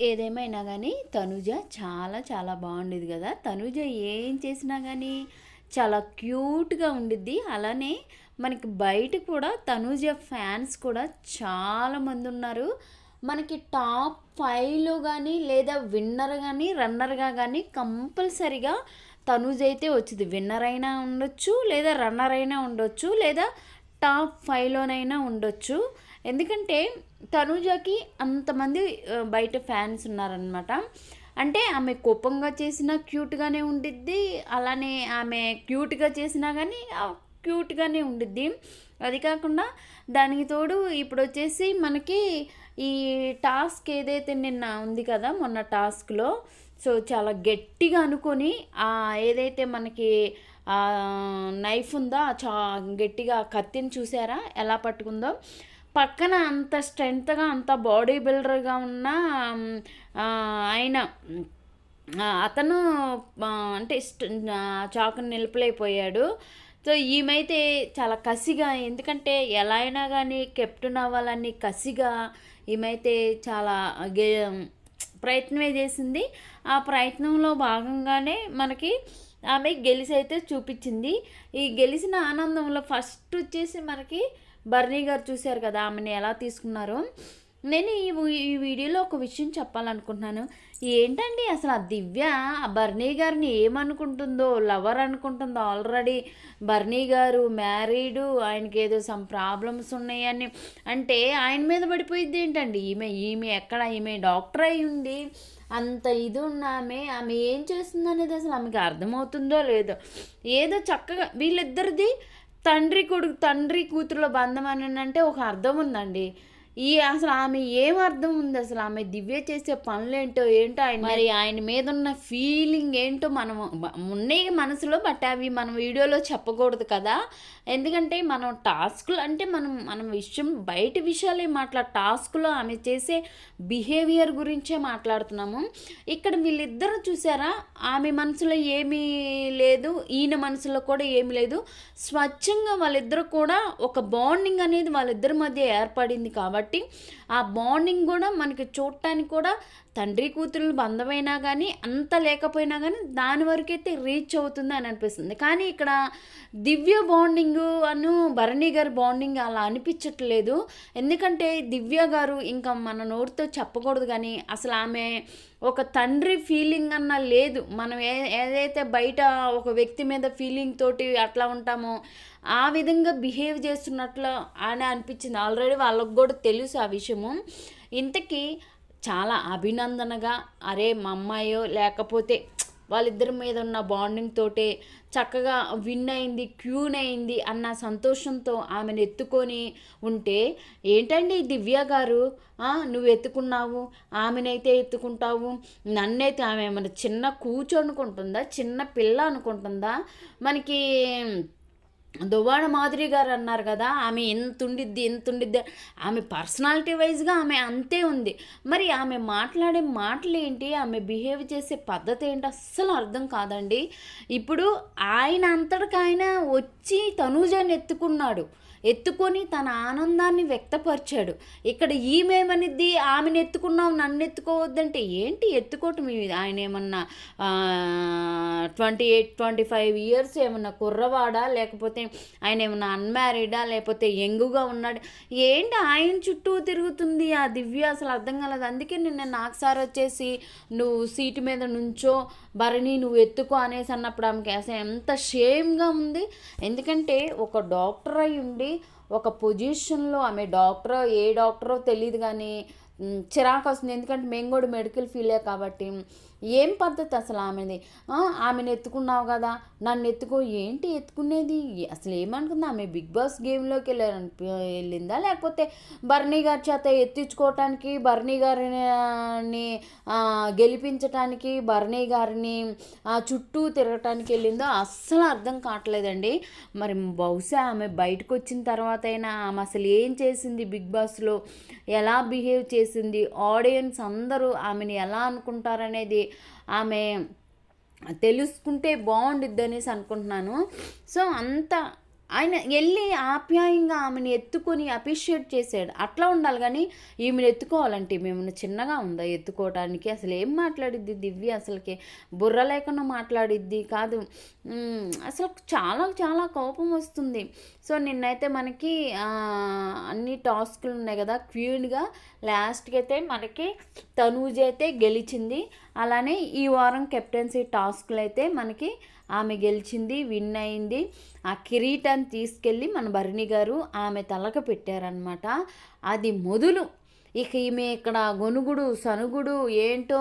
ఏదేమైనా కానీ తనుజ చాలా చాలా బాగుండేది కదా. తనుజ ఏం చేసినా కానీ చాలా క్యూట్గా ఉండిద్ది. అలానే మనకి బయట కూడా తనుజ ఫ్యాన్స్ కూడా చాలామంది ఉన్నారు. మనకి టాప్ ఫైవ్లో కానీ లేదా విన్నర్ కానీ రన్నర్గా కానీ కంపల్సరిగా తనుజ్ అయితే వచ్చింది. విన్నర్ అయినా ఉండొచ్చు లేదా రన్నర్ అయినా ఉండొచ్చు లేదా టాప్ ఫైవ్లోనైనా ఉండొచ్చు. ఎందుకంటే తనూజకి అంతమంది బయట ఫ్యాన్స్ ఉన్నారనమాట అంటే ఆమె కోపంగా చేసినా క్యూట్గానే ఉండిద్ది అలానే ఆమె క్యూట్గా చేసినా కానీ క్యూట్గానే ఉండిద్ది. అది కాకుండా దానికి తోడు ఇప్పుడు వచ్చేసి మనకి ఈ టాస్క్ ఏదైతే నిన్న ఉంది కదా మొన్న టాస్క్లో సో చాలా గట్టిగా అనుకొని ఏదైతే మనకి నైఫ్ ఉందో చా గట్టిగా కత్తిని చూసారా? ఎలా పట్టుకుందో? పక్కన అంత స్ట్రెంగ్త్గా అంత బాడీ బిల్డర్గా ఉన్న ఆయన అతను అంటే చాకుని నిలుపులైపోయాడు. సో ఈమెయితే చాలా కసిగా ఎందుకంటే ఎలా అయినా కానీ కెప్టెన్ అవ్వాలని కసిగా ఈమెయితే చాలా గే ప్రయత్నమే చేసింది. ఆ ప్రయత్నంలో భాగంగానే మనకి ఆమె గెలిసి అయితే చూపించింది. ఈ గెలిచిన ఆనందంలో ఫస్ట్ వచ్చేసి మనకి బర్నీ గారు చూశారు కదా ఆమెను ఎలా తీసుకున్నారో. నేను ఈ ఈ వీడియోలో ఒక విషయం చెప్పాలనుకుంటున్నాను. ఏంటండి అసలు ఆ దివ్య ఆ బర్నీ గారిని ఏమనుకుంటుందో లవర్ అనుకుంటుందో ఆల్రెడీ బర్నీ గారు మ్యారీడు ఆయనకి ఏదో సమ్ ప్రాబ్లమ్స్ ఉన్నాయని. అంటే ఆయన మీద పడిపోయింది ఏంటండి? ఈమె ఈమె ఎక్కడ? ఈమె డాక్టర్ అయి ఉంది. అంత ఇది ఉన్న ఆమె ఆమె ఏం చేస్తుంది అనేది అసలు ఆమెకి అర్థమవుతుందో లేదో. ఏదో చక్కగా వీళ్ళిద్దరిది తండ్రి కొడుకు తండ్రి కూతురులో బంధం అని అంటే ఒక అర్థం ఉందండి. ఈ అసలు ఆమె ఏం అర్థం ఉంది? అసలు ఆమె దివ్య చేసే పనులేంటో ఏంటో ఆయన మరి ఆయన మీద ఉన్న ఫీలింగ్ ఏంటో మనం ఉన్నాయి మనసులో బట్ అవి మనం వీడియోలో చెప్పకూడదు కదా? ఎందుకంటే మనం టాస్క్లు అంటే మనం మనం విషయం బయట విషయాలే మాట్లాడ టాస్క్లో ఆమె చేసే బిహేవియర్ గురించే మాట్లాడుతున్నాము. ఇక్కడ వీళ్ళిద్దరూ చూసారా? ఆమె మనసులో ఏమీ లేదు ఈయన మనసులో కూడా ఏమీ లేదు. స్వచ్ఛంగా వాళ్ళిద్దరూ కూడా ఒక బాండింగ్ అనేది వాళ్ళిద్దరి మధ్య ఏర్పడింది కాబట్టి కాబట్టి ఆ బాండింగ్ కూడా మనకి చూడటానికి కూడా తండ్రి కూతురు బంధమైనా కానీ అంత లేకపోయినా కానీ దాని వరకైతే రీచ్ అవుతుంది అని అనిపిస్తుంది. కానీ ఇక్కడ దివ్య బాండింగ్ అను భరణి గారి బాండింగ్ అలా అనిపించట్లేదు. ఎందుకంటే దివ్య గారు ఇంకా మన నోరుతో చెప్పకూడదు కానీ అసలు ఆమె ఒక తండ్రి ఫీలింగ్ అన్న లేదు. మనం ఏ ఏదైతే బయట ఒక వ్యక్తి మీద ఫీలింగ్ తోటి అట్లా ఉంటామో ఆ విధంగా బిహేవ్ చేస్తున్నట్లు అని అనిపించింది. ఆల్రెడీ వాళ్ళకు కూడా తెలుసు ఆ విషయము. ఇంతకీ చాలా అభినందనగా అరే మా అమ్మాయో లేకపోతే వాళ్ళిద్దరి మీద ఉన్న బాండింగ్ తోటే చక్కగా విన్ అయింది క్యూన్ అయింది అన్న సంతోషంతో ఆమెను ఎత్తుకొని ఉంటే ఏంటండి దివ్య గారు? నువ్వు ఎత్తుకున్నావు? ఆమెనైతే ఎత్తుకుంటావు? నన్నైతే ఆమె మన చిన్న కూర్చోనుకుంటుందా చిన్న పిల్ల అనుకుంటుందా? మనకి దువ్వాడ మాధురి గారు అన్నారు కదా ఆమె ఎంత ఉండిద్ది ఎంత ఉండిద్ది ఆమె పర్సనాలిటీ వైజ్గా ఆమె అంతే ఉంది. మరి ఆమె మాట్లాడే మాటలు ఏంటి ఆమె బిహేవ్ చేసే పద్ధతి ఏంటి అస్సలు అర్థం కాదండి. ఇప్పుడు ఆయన అంతటికాయన వచ్చి తనూజాన్ని ఎత్తుకున్నాడు. ఎత్తుకొని తన ఆనందాన్ని వ్యక్తపరిచాడు. ఇక్కడ ఈమెమనిద్ది ఆమెను ఎత్తుకున్నావు నన్ను ఎత్తుకోవద్దంటే ఏంటి ఎత్తుకోవటం? ఆయన ఏమన్నా twenty eight twenty five years ఏమన్నా కుర్రవాడా? లేకపోతే ఆయన ఏమన్నా అన్మ్యారీడా లేకపోతే యంగుగా ఉన్నాడు? ఏంటి ఆయన చుట్టూ తిరుగుతుంది ఆ దివ్య? అసలు అర్థం కాలేదు. అందుకే నిన్న నాకు సార్ వచ్చేసి నువ్వు సీటు మీద నుంచో భరణి నువ్వు ఎత్తుకో అనేసి అన్నప్పుడు ఆమెకి అసలు ఎంత షేమ్గా ఉంది. ఎందుకంటే ఒక డాక్టర్ అయి ఉండి ఒక పొజిషన్లో ఆమె డాక్టరో ఏ డాక్టరో తెలియదు కానీ చిరాకు వస్తుంది. ఎందుకంటే మేము కూడా మెడికల్ ఫీలే కాబట్టి ఏం పద్ధతి అసలు ఆమెది? ఆమెను ఎత్తుకున్నావు కదా నన్ను ఎత్తుకో. ఏంటి ఎత్తుకునేది? అసలు ఏమనుకుంది? ఆమె బిగ్ బాస్ గేమ్లోకి వెళ్ళారని వెళ్ళిందా? లేకపోతే బర్నీ గారి చేత ఎత్తించుకోవటానికి బర్నీ గారిని గెలిపించటానికి బర్నీ గారిని చుట్టూ తిరగటానికి వెళ్ళిందో అస్సలు అర్థం కావట్లేదండి. మరి బహుశా ఆమె బయటకు వచ్చిన తర్వాత అయినా ఆమె అసలు ఏం చేసింది బిగ్ బాస్లో? ఎలా బిహేవ్ చేసింది? ఆడియన్స్ అందరూ ఆమెను ఎలా అనుకుంటారనేది ఆమె తెలుసుకుంటే బాగుండిద్ది అనేసి అనుకుంటున్నాను. సో అంత ఆయన వెళ్ళి ఆప్యాయంగా ఆమెను ఎత్తుకొని అప్రిషియేట్ చేశాడు. అట్లా ఉండాలి కానీ ఈమెను ఎత్తుకోవాలంటే మేము చిన్నగా ఉందా? ఎత్తుకోవడానికి అసలు ఏం మాట్లాడిద్ది దివ్య? అసలుకి బుర్ర లేకుండా మాట్లాడిద్ది కాదు. అసలు చాలా చాలా కోపం వస్తుంది. సో నిన్నైతే మనకి అన్ని టాస్క్లు ఉన్నాయి కదా. క్వీన్గా లాస్ట్కి అయితే మనకి తనూజ్ అయితే గెలిచింది. అలానే ఈ వారం కెప్టెన్సీ టాస్క్లు అయితే మనకి ఆమె గెలిచింది విన్ అయింది. ఆ కిరీటాన్ని తీసుకెళ్ళి మన భరణి గారు ఆమె తలకు పెట్టారనమాట అది మొదలు. ఇక ఈమె ఇక్కడ గొనుగుడు సనుగుడు ఏంటో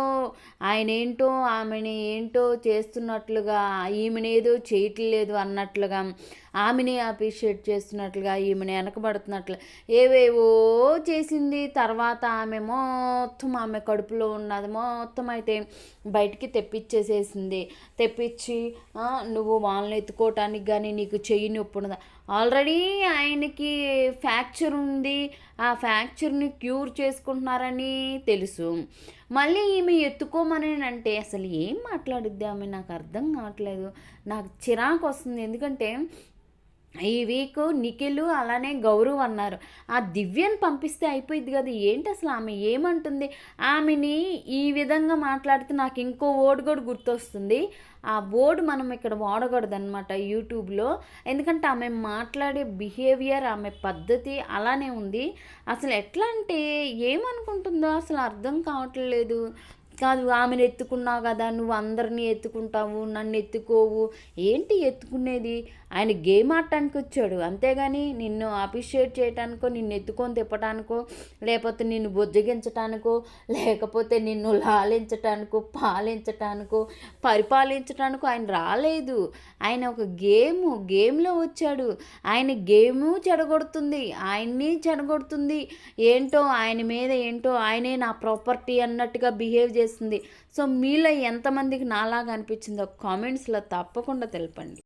ఆయన ఏంటో ఆమెని ఏంటో చేస్తున్నట్లుగా ఈమెనేదో చేయట్లేదు అన్నట్లుగా ఆమెని అప్రిషియేట్ చేస్తున్నట్లుగా ఈమెను వెనకబడుతున్నట్లు. ఏవేవో చేసింది తర్వాత ఆమె మొత్తం ఆమె కడుపులో ఉన్నది మొత్తం అయితే బయటికి తెప్పించేసేసింది. తెప్పించి నువ్వు వాళ్ళని ఎత్తుకోవటానికి కానీ నీకు చెయ్యి నొప్పి ఉన్నదా? ఆల్రెడీ ఆయనకి ఫ్రాక్చర్ ఉంది. ఆ ఫ్రాక్చర్ని క్యూర్ చేసుకుంటున్నారని తెలుసు. మళ్ళీ ఈమె ఎత్తుకోమని అంటే అసలు ఏం మాట్లాడిద్ది ఆమె? నాకు అర్థం కావట్లేదు. నాకు చిరాకు వస్తుంది. ఎందుకంటే ఈ వీక్ నిఖిల్ అలానే గౌరవ్ అన్నారు. ఆ దివ్యను పంపిస్తే అయిపోయింది కదా ఏంటి అసలు ఆమె ఏమంటుంది? ఆమెని ఈ విధంగా మాట్లాడితే నాకు ఇంకో ఓడ్ కూడా గుర్తొస్తుంది. ఆ బోర్డు మనం ఇక్కడ వాడకూడదు అనమాట యూట్యూబ్లో. ఎందుకంటే ఆమె మాట్లాడే బిహేవియర్ ఆమె పద్ధతి అలానే ఉంది. అసలు ఎట్లా అంటే ఏమనుకుంటుందో అసలు అర్థం కావట్లేదు. కాదు ఆమెను ఎత్తుకున్నావు కదా నువ్వు అందరినీ ఎత్తుకుంటావు నన్ను ఎత్తుకోవు. ఏంటి ఎత్తుకునేది? ఆయన గేమ్ ఆడటానికి వచ్చాడు అంతేగాని నిన్ను అప్రిషియేట్ చేయటానికో నిన్ను ఎత్తుకొని తిప్పటానికో లేకపోతే నిన్ను బుజ్జగించటానికో లేకపోతే నిన్ను లాలించటానికో పాలించటానికో పరిపాలించటానికో ఆయన రాలేదు. ఆయన ఒక గేమ్ గేమ్లో వచ్చాడు. ఆయన గేము చెడగొడుతుంది. ఆయన్ని చెడగొడుతుంది. ఏంటో ఆయన మీద ఏంటో ఆయనే నా ప్రాపర్టీ అన్నట్టుగా బిహేవ్ చేస్తుంది. సో మీలో ఎంతమందికి నాలాగా అనిపించిందో కామెంట్స్లో తప్పకుండా తెలపండి.